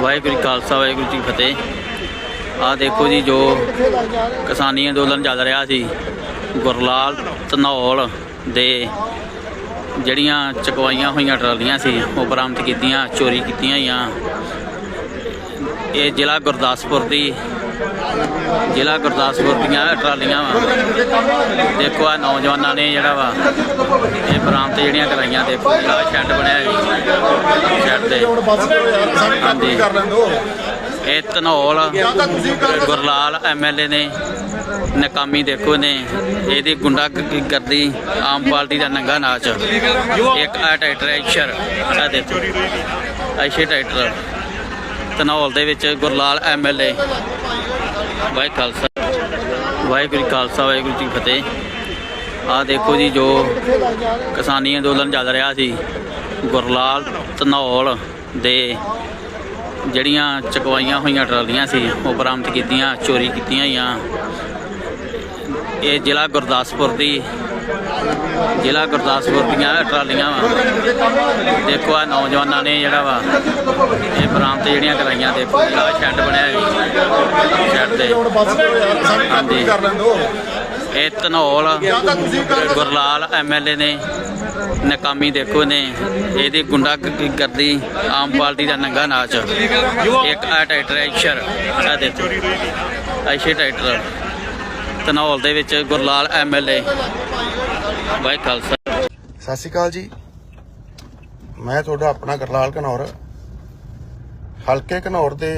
ਵਾਹਿਗੁਰੂ ਜੀ ਖਾਲਸਾ, ਵਾਹਿਗੁਰੂ ਜੀ ਫਤਿਹ। ਆ ਦੇਖੋ ਜੀ, ਜੋ ਕਿਸਾਨੀ ਅੰਦੋਲਨ ਚੱਲ ਰਿਹਾ ਸੀ, ਗੁਰਲਾਲ ਧਨੌਲ ਦੇ ਜਿਹੜੀਆਂ ਚਕਵਾਈਆਂ ਹੋਈਆਂ ਟਰਾਲੀਆਂ ਸੀ, ਉਹ ਬਰਾਮਦ ਕੀਤੀਆਂ, ਚੋਰੀ ਕੀਤੀਆਂ ਹੋਈਆਂ। ਇਹ ਜ਼ਿਲ੍ਹਾ ਗੁਰਦਾਸਪੁਰ ਦੀ, ਜ਼ਿਲ੍ਹਾ ਗੁਰਦਾਸਪੁਰ ਦੀਆਂ ਟਰਾਲੀਆਂ ਵਾ। ਦੇਖੋ ਆ ਨੌਜਵਾਨਾਂ ਨੇ ਜਿਹੜਾ ਵਾ, ਇਹ ਬਰਾਮਦ ਜਿਹੜੀਆਂ ਕਰਾਈਆਂ ਦੇਖੋ ਜਿਹੜਾ ਸ਼ੈੱਡ ਬਣਿਆ ਜੀ ਸ਼ੈੱਡ ਤੇ ਹਾਂਜੀ ਇਹ ਧਨੌਲ ਗੁਰਲਾਲ ਐਮਐਲਏ ਨੇ, ਨਕਾਮੀ ਦੇਖੋ ਨੇ, ਇਹਦੀ ਗੁੰਡਾ ਕਰਦੀ ਆਮ ਪਾਰਟੀ ਦਾ ਨੰਗਾ ਨਾਚ। ਇੱਕ ਆ ਟਰੈਕਟਰ ਹੈ ਇਸ਼ਰ ਆ ਦੇਖੋ। ਇਸ਼ਰ ਟਰੈਕਟਰ ਧਨੌਲ ਦੇ ਵਿੱਚ ਗੁਰਲਾਲ ਐਮਐਲਏ ਵਾਹਿ ਖਾਲਸਾ। ਵਾਹਿਗੁਰੂ ਖਾਲਸਾ, ਵਾਹਿਗੁਰੂ ਜੀ ਫਤਿਹ। ਆ ਦੇਖੋ ਜੀ ਜੋ ਕਿਸਾਨੀ ਅੰਦੋਲਨ ਚੱਲ ਰਿਹਾ ਸੀ, ਗੁਰਲਾਲ ਧਨੌਲ ਦੇ ਜਿਹੜੀਆਂ ਚਕਵਾਈਆਂ ਹੋਈਆਂ ਟਰਾਲੀਆਂ ਸੀ ਉਹ ਬਰਾਮਦ ਕੀਤੀਆਂ ਚੋਰੀ ਕੀਤੀਆਂ ਹੋਈਆਂ। ਇਹ ਜ਼ਿਲ੍ਹਾ ਗੁਰਦਾਸਪੁਰ ਦੀ ਜ਼ਿਲ੍ਹਾ ਗੁਰਦਾਸਪੁਰ ਦੀਆਂ ਟਰਾਲੀਆਂ ਵਾ। ਦੇਖੋ ਆ ਨੌਜਵਾਨਾਂ ਨੇ ਜਿਹੜਾ ਵਾ ਇਹ ਬਰਾਮਦ ਜਿਹੜੀਆਂ ਕਰਾਈਆਂ ਦੇਖੋ ਆ ਸ਼ੈੱਡ ਬਣਿਆ ਜੀ ਸ਼ੈੱਡ ਤੇ। ਹਾਂਜੀ। ਇਹ ਧਨੌਲ ਗੁਰਲਾਲ ਐਮਐਲਏ ਨੇ ਨਾਕਾਮੀ ਦੇਖੋ ਨੇ। ਇਹਦੀ ਗੁੰਡਾ ਕਰਦੀ ਆਮ ਪਾਰਟੀ ਦਾ ਨੰਗਾ ਨਾਚ। ਇੱਕ ਆ ਟਰੈਕਟਰ ਹੈ ਆ ਦੇਖੋ। ਇਸ਼ਰ ਟਰੈਕਟਰ ਧਨੌਲ ਦੇ ਵਿੱਚ ਗੁਰਲਾਲ ਐਮਐਲਏ ਵਾਹਿ ਖਾਲਸਾ। ਸਤਿ ਸ਼੍ਰੀ ਅਕਾਲ ਜੀ। ਮੈਂ ਤੁਹਾਡਾ ਆਪਣਾ ਗੁਰਲਾਲ ਘਨੌਰ ਹਲਕੇ ਘਨੌਰ ਦੇ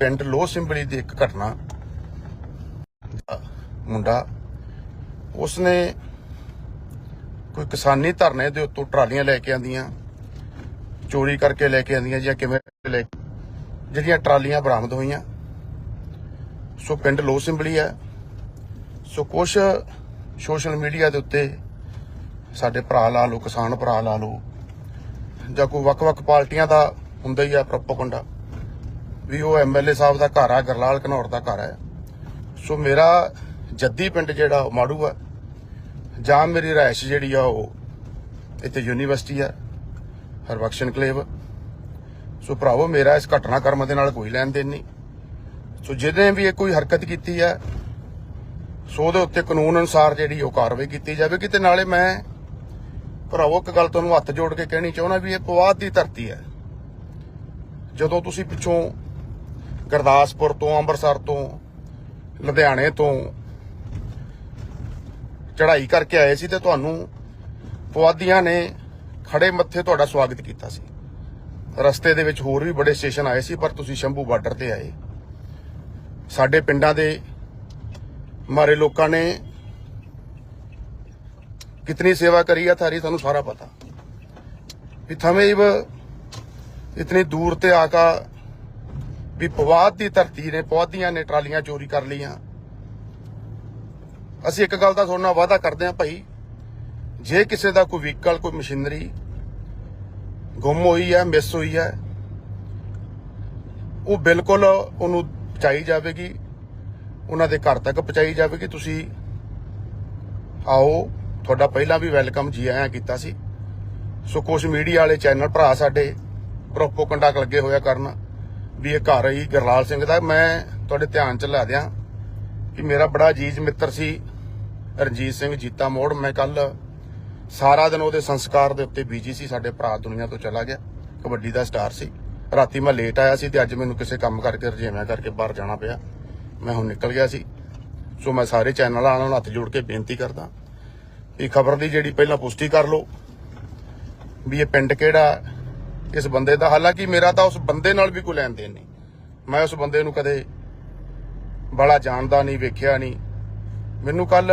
ਪਿੰਡ ਲੋਹ ਸਿੰਬਲੀ ਦੀ ਇੱਕ ਘਟਨਾ। ਮੁੰਡਾ। ਉਸਨੇ ਕੋਈ ਕਿਸਾਨੀ ਧਰਨੇ ਦੇ ਉੱਤੋਂ ਟਰਾਲੀਆਂ ਲੈ ਕੇ ਆਂਦੀਆਂ ਚੋਰੀ ਕਰਕੇ ਲੈ ਕੇ ਆਂਦੀਆਂ ਜਾਂ ਕਿਵੇਂ ਲੈ ਜਿਹੜੀਆਂ ਟਰਾਲੀਆਂ ਬਰਾਮਦ ਹੋਈਆਂ। ਸੋ ਪਿੰਡ ਲੋਹ ਸਿੰਬਲੀ ਹੈ। ਸੋ ਕੁਛ ਸੋਸ਼ਲ ਮੀਡੀਆ ਦੇ ਉੱਤੇ ਸਾਡੇ ਭਰਾ ਲਾ ਲਓ, ਕਿਸਾਨ ਭਰਾ ਲਾ ਲਓ, ਜਾਂ ਕੋਈ ਵੱਖ-ਵੱਖ ਪਾਰਟੀਆਂ ਦਾ ਹੁੰਦਾ ਹੀ ਆ ਪ੍ਰੋਪਗੈਂਡਾ, ਵੀ ਉਹ ਐਮਐਲਏ ਸਾਹਿਬ ਦਾ ਘਰ ਆ, ਗਰਲਾਲ ਘਨੌਰ ਦਾ ਘਰ ਹੈ ਸੋ ਮੇਰਾ ਜੱਦੀ ਪਿੰਡ ਜਿਹੜਾ, ਉਹ ਮਾੜੂ ਆ। ਜਾਂ ਮੇਰੀ ਰਾਇਸ਼ ਜਿਹੜੀ ਆ ਉਹ ਇੱਥੇ ਯੂਨੀਵਰਸਿਟੀ ਆ ਹਰਬਖਸ਼ ਕਲੇਵ। ਸੋ ਭਰਾਵੋ, ਮੇਰਾ ਇਸ ਘਟਨਾਕ੍ਰਮ ਦੇ ਨਾਲ ਕੋਈ ਲੈਣ ਦੇਣ ਨਹੀਂ। ਸੋ ਜਿਹਨੇ ਵੀ ਇਹ ਕੋਈ ਹਰਕਤ ਕੀਤੀ ਹੈ ਸੋ ਉਹਦੇ ਉੱਤੇ ਕਾਨੂੰਨ ਅਨੁਸਾਰ ਜਿਹੜੀ ਉਹ ਕਾਰਵਾਈ ਕੀਤੀ ਜਾਵੇਗੀ ਤੇ ਨਾਲੇ ਮੈਂ ਭਰਾਵੋ, ਇੱਕ ਗੱਲ ਤੁਹਾਨੂੰ ਹੱਥ ਜੋੜ ਕੇ ਕਹਿਣੀ ਚਾਹੁੰਦਾ ਵੀ ਇਹ ਪਵਾਦ ਦੀ ਧਰਤੀ ਹੈ ਜਦੋਂ ਤੁਸੀਂ ਪਿੱਛੋਂ ਗੁਰਦਾਸਪੁਰ ਤੋਂ, ਅੰਮ੍ਰਿਤਸਰ ਤੋਂ, ਲੁਧਿਆਣੇ ਤੋਂ ਚੜ੍ਹਾਈ ਕਰਕੇ ਆਏ ਸੀ ਤੇ ਤੁਹਾਨੂੰ ਪਵਾਦੀਆਂ ਨੇ ਖੜੇ ਮੱਥੇ ਤੁਹਾਡਾ ਸਵਾਗਤ ਕੀਤਾ ਸੀ ਰਸਤੇ ਦੇ ਵਿੱਚ ਹੋਰ ਵੀ ਬੜੇ ਸਟੇਸ਼ਨ ਆਏ ਸੀ ਪਰ ਤੁਸੀਂ ਸ਼ੰਭੂ ਬਾਰਡਰ ਤੇ ਆਏ ਸਾਡੇ ਪਿੰਡਾਂ ਦੇ ਮਾਰੇ ਲੋਕਾਂ ਨੇ कितनी सेवा करी है थारी थानू सारा पता भी थमें इव इतनी दूर ते आका ਵੀ ਪਵਾਦ ਦੀ ਧਰਤੀ ਨੇ ਪੌਦੀਆਂ ਨੇ ਟਰਾਲੀਆਂ ਚੋਰੀ ਕਰ ਲਈਆਂ ਅਸੀਂ ਇੱਕ ਗੱਲ ਦਾ ਤੁਹਾਡੇ ਨਾਲ ਵਾਅਦਾ ਕਰਦੇ ਹਾਂ ਭਾਈ, ਜੇ ਕਿਸੇ ਦਾ ਕੋਈ ਵਹੀਕਲ, ਕੋਈ ਮਸ਼ੀਨਰੀ ਗੁੰਮ ਹੋਈ ਹੈ, ਮਿਸ ਹੋਈ ਹੈ, ਉਹ ਬਿਲਕੁਲ ਉਹਨੂੰ ਪਹੁੰਚਾਈ ਜਾਵੇਗੀ, ਉਹਨਾਂ ਦੇ ਘਰ ਤੱਕ ਪਹੁੰਚਾਈ ਜਾਵੇਗੀ। ਤੁਸੀਂ ਆਓ, ਤੁਹਾਡਾ ਪਹਿਲਾਂ ਵੀ ਵੈਲਕਮ ਜੀ ਆਇਆਂ ਕੀਤਾ ਸੀ। ਸੋ ਕੁਝ ਮੀਡੀਆ ਵਾਲੇ ਚੈਨਲ ਭਰਾ ਸਾਡੇ ਪ੍ਰੋਪੋਗੈਂਡਾ ਲੱਗੇ ਹੋਇਆ ਕਰਨ, ਵੀ ਇਹ ਘਰ ਹੀ ਗਰਲਾਲ ਸਿੰਘ ਦਾ। ਮੈਂ ਤੁਹਾਡੇ ਧਿਆਨ ਚ ਲਾ ਦਿਆਂ ਕਿ ਮੇਰਾ ਬੜਾ ਅਜੀਜ਼ ਮਿੱਤਰ ਸੀ। ਰਣਜੀਤ ਸਿੰਘ ਜੀਤਾ ਮੋੜ, ਮੈਂ ਕੱਲ ਸਾਰਾ ਦਿਨ ਉਹਦੇ ਸੰਸਕਾਰ ਦੇ ਉੱਤੇ ਬੀਜੀ ਸੀ, ਸਾਡੇ ਭਰਾ ਦੁਨੀਆ ਤੋਂ ਚਲਾ ਗਿਆ। ਕਬੱਡੀ ਦਾ ਸਟਾਰ ਸੀ। ਰਾਤੀ ਮੈਂ ਲੇਟ ਆਇਆ ਸੀ ਤੇ ਅੱਜ ਮੈਨੂੰ ਕਿਸੇ ਕੰਮ ਕਰਕੇ ਰਜੇਵਿਆਂ ਕਰਕੇ ਬਾਹਰ ਜਾਣਾ ਪਿਆ। ਮੈਂ ਹੁਣ ਨਿਕਲ ਗਿਆ ਸੀ। ਸੋ ਮੈਂ ਸਾਰੇ ਚੈਨਲਾਂ ਨੂੰ ਹੱਥ ਜੋੜ ਕੇ ਬੇਨਤੀ ਕਰਦਾ ਇਹ ਖਬਰ ਦੀ ਜਿਹੜੀ ਪਹਿਲਾਂ ਪੁਸ਼ਟੀ ਕਰ ਲਓ ਵੀ ਇਹ ਪਿੰਡ ਕਿਹੜਾ, ਇਸ ਬੰਦੇ ਦਾ। ਹਾਲਾਂਕਿ ਮੇਰਾ ਤਾਂ ਉਸ ਬੰਦੇ ਨਾਲ ਵੀ ਕੋਈ ਲੈਣ ਦੇਣ ਨਹੀਂ। ਮੈਂ ਉਸ ਬੰਦੇ ਨੂੰ ਕਦੇ ਬੜਾ ਜਾਣਦਾ ਨਹੀਂ, ਵੇਖਿਆ ਨਹੀਂ। ਮੈਨੂੰ ਕੱਲ